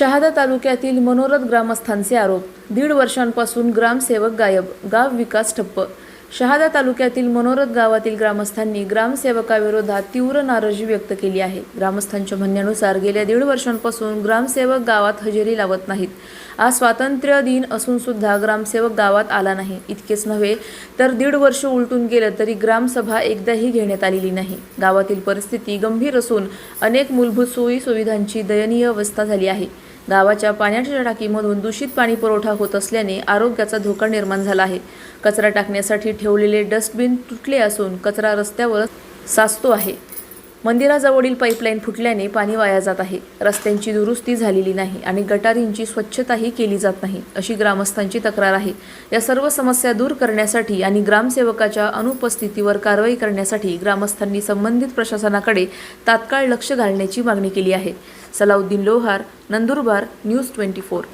शहादा तालुक्यातील मनोरथ ग्रामस्थांचे आरोप. दीड वर्षांपासून ग्रामसेवक गायब. गाव विकास ठप्प. शहादा तालुक्यातील मनोरथ गावातील ग्रामस्थांनी ग्रामसेवकाविरोधात तीव्र नाराजी व्यक्त केली आहे. ग्रामस्थांच्या म्हणण्यानुसार गेल्या दीड वर्षांपासून ग्रामसेवक गावात हजेरी लावत नाहीत. आज स्वातंत्र्य दिन असून सुद्धा ग्रामसेवक गावात आला नाही. इतकेच नव्हे तर दीड वर्ष उलटून गेलं तरी ग्रामसभा एकदाही घेण्यात आलेली नाही. गावातील परिस्थिती गंभीर असून अनेक मूलभूत सोयी सुविधांची दयनीय अवस्था झाली आहे. गावाच्या पाण्याच्या टाकीमधून दूषित पाणी पुरवठा होत असल्याने आरोग्याचा धोका निर्माण झाला आहे. कचरा टाकण्यासाठी ठेवलेले डस्टबिन तुटले असून कचरा रस्त्यावर साचतो आहे. मंदिराजवळील पाईपलाईन फुटल्याने पाणी वाया जात आहे. रस्त्यांची दुरुस्ती झालेली नाही आणि गटारींची स्वच्छताही केली जात नाही अशी ग्रामस्थांची तक्रार आहे. या सर्व समस्या दूर करण्यासाठी आणि ग्रामसेवकाच्या अनुपस्थितीवर कारवाई करण्यासाठी ग्रामस्थांनी संबंधित प्रशासनाकडे तात्काळ लक्ष घालण्याची मागणी केली आहे. Salauddin Lohar Nandurbar news twenty four.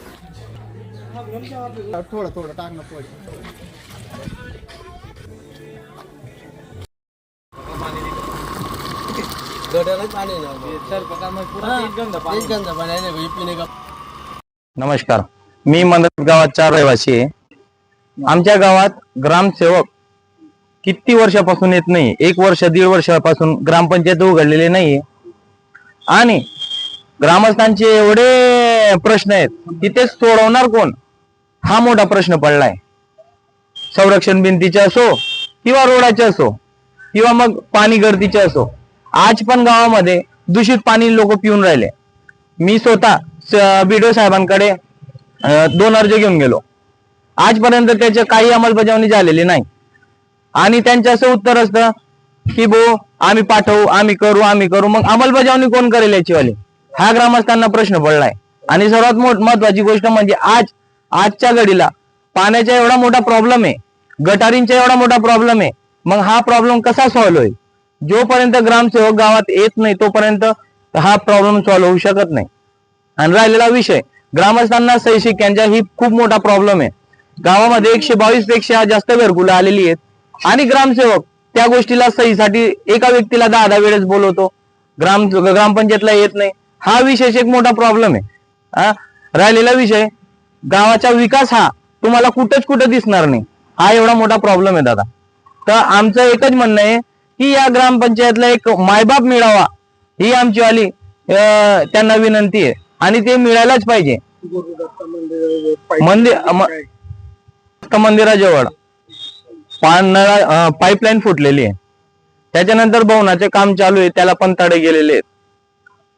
थोडं थोडं ना, नमस्कार. मी मंदत गावात चार रहिवासी आहे. आमच्या गावात ग्रामसेवक किती वर्षापासून येत नाही? एक वर्ष दीड वर्षापासून ग्रामपंचायत उघडलेली नाहीये. आणि ग्रामस्थांचे एवढे प्रश्न आहेत तिथेच सोडवणार कोण? हा मोठा प्रश्न पडलाय. संरक्षण भिंतीचे असो किंवा रोडाचे असो किंवा मग पाणी गर्दीचे असो. आज पण गावामध्ये दूषित पाणी लोक पिऊन राहिले. मी स्वतः बीडीओ साहेबांकडे दोन अर्ज घेऊन गेलो. आजपर्यंत त्याची काही अंमलबजावणी झालेली नाही. आणि त्यांचं असं उत्तर असतं की भो आम्ही पाठवू आम्ही करू आम्ही करू. मग अंमलबजावणी कोण करेल याचीवाली? हा ग्रामस्थांना प्रश्न पडलाय. आणि सर्वात मोठ महत्वाची गोष्ट म्हणजे आज आजच्या घडीला पाण्याचा एवढा मोठा प्रॉब्लेम आहे गटारींचा एवढा मोठा प्रॉब्लेम आहे मग हा प्रॉब्लेम कसा सॉल्व्ह होईल? जोपर्यंत ग्रामसेवक गावात येत नाही तोपर्यंत हा प्रॉब्लेम सॉल्व्ह होऊ शकत नाही. आणि राहिलेला विषय ग्रामस्थांना सही यांच्या ही खूप मोठा प्रॉब्लेम आहे. गावामध्ये एकशे बावीसपेक्षा जास्त घरकुलं आलेली आहेत. आणि ग्रामसेवक त्या गोष्टीला सहीसाठी एका व्यक्तीला दहा दहा वेळेस बोलवतो. ग्राम ग्रामपंचायतला येत नाही. हा विषय एक मोठा प्रॉब्लेम आहे. हा? राहिलेला विषय गावाचा विकास हा तुम्हाला कुठंच कुठं दिसणार नाही. हा एवढा मोठा प्रॉब्लेम आहे दादा. तर आमचं एकच म्हणणं आहे की या ग्रामपंचायतला एक मायबाप मिळावा ही आमची वाली त्यांना विनंती आहे. आणि ते मिळायलाच पाहिजे. मंदिर मंदिराजवळ. पानळा पाईपलाईन फुटलेली आहे. त्याच्यानंतर भवनाचे काम चालू आहे त्याला पण तडे गेलेले आहेत.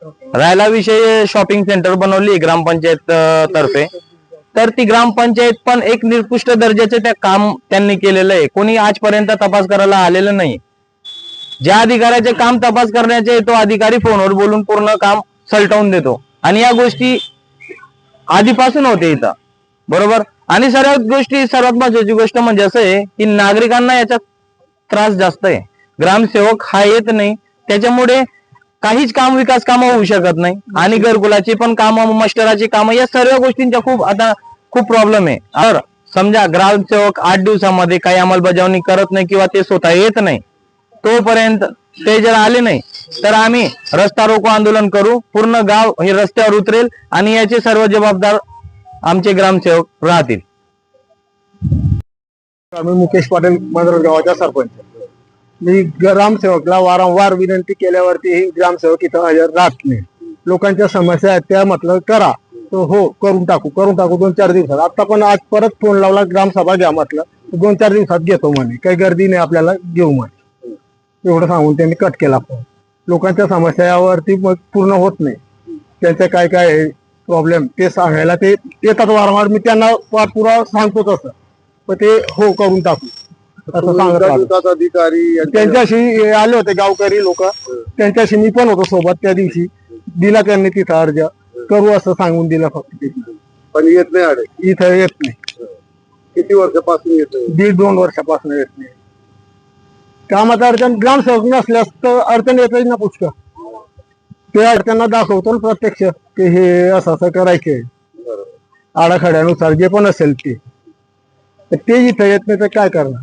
राहिला विषय शॉपिंग सेंटर बनवली ग्रामपंचायत तर्फे. तर ती ग्रामपंचायत पण एक निकृष्ट दर्जाचे त्या काम त्यांनी केलेलं आहे. कोणी आजपर्यंत तपास करायला आलेलं नाही. ज्या अधिकाऱ्याचे काम तपास करण्याचे तो अधिकारी फोनवर बोलून पूर्ण काम सलटवून देतो. आणि या गोष्टी आधीपासून होते इथं. बरोबर? आणि सर्वात गोष्टी सर्वात महत्वाची गोष्ट म्हणजे असं आहे की नागरिकांना याचा त्रास जास्त आहे. ग्रामसेवक हा येत नाही. त्याच्यामुळे काहीच काम विकास कामं होऊ शकत नाही. आणि घरकुलाची पण कामं मास्टराची कामं या सर्व गोष्टींचा खूप आता खूप प्रॉब्लेम आहे. तर समजा ग्रामसेवक आठ दिवसामध्ये काही अंमलबजावणी करत नाही किंवा ते स्वतः येत नाही तोपर्यंत ते जर आले नाही तर आम्ही रस्ता रोको आंदोलन करू पूर्ण गाव हे रस्त्यावर उतरेल आणि याचे सर्व जबाबदार आमचे ग्रामसेवक राहतील. आम्ही मुकेश पाटील मंदरज गावाचा सरपंच. मी ग्रामसेवकला वारंवार विनंती केल्यावरती ही ग्रामसेवक इथं हजर राहत नाही. लोकांच्या समस्या आहेत त्या म्हटलं करा. तो हो करून टाकू करून टाकू दोन चार दिवसात. आता पण आज परत फोन लावला ग्रामसभा घ्या म्हटलं. दोन चार दिवसात घेतो म्हणे. काही गर्दी नाही आपल्याला घेऊ म्हणे. एवढं सांगून त्यांनी कट केला फोन. लोकांच्या समस्या यावरती मग पूर्ण होत नाही. त्यांचं काय काय प्रॉब्लेम ते सांगायला ते येतात वारंवार. मी त्यांना पुरा सांगतो तसं पण ते हो करून टाकू. असं सांगत राहतो. अधिकारी त्यांच्याशी आले होते गावकरी लोक. त्यांच्याशी मी पण होतो सोबत त्या दिवशी. दिला त्यांनी तिथं अर्ज. करू असं सांगून दिलं फक्त. पण येत नाही इथं येत नाही. किती वर्षापासून येत दीड दोन वर्षापासून येत नाही. कामात अडचण ग्रामसेवक नसल्यास तर अडचण येत ना पुष्कळ. ते अडचणला दाखवतो ना प्रत्यक्ष की हे असं असं करायचे आडाखड्यानुसार जे पण असेल ते. तर ते इथं येत नाही तर काय करणार?